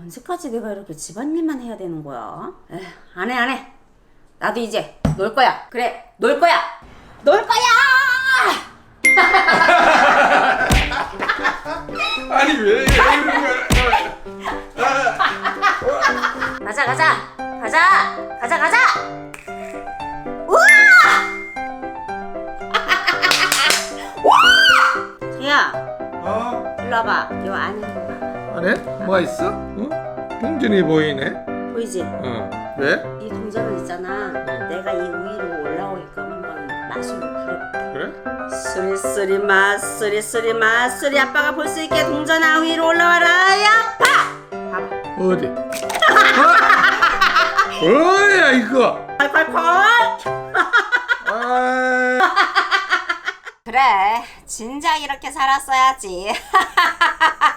언제까지 내가 이렇게 집안일만 해야 되는 거야? 에휴, 안 해, 안 해. 나도 이제 놀 거야. 그래, 놀 거야. 놀 거야! 아니 왜 이러는 거야? 가자, 가자. 가자. 가자, 가자. 우와! 우와! 야, 어? 와봐. 요 안에. 안에 뭐가 있어? 응? 동전이 보이네. 보이지? 어. 왜? 이 동전은 있잖아. 내가 이 위로 올라오게끔 한번 맛을 부려볼게. 그래? 쓰리 쓰리 맛, 쓰리 쓰리 맛, 쓰리 아빠가 볼 수 있게 동전아 위로 올라와라. 야, 파! 봐봐. 어디? 어? 뭐야 이거? 콸콸콸! 그래, 진작 이렇게 살았어야지.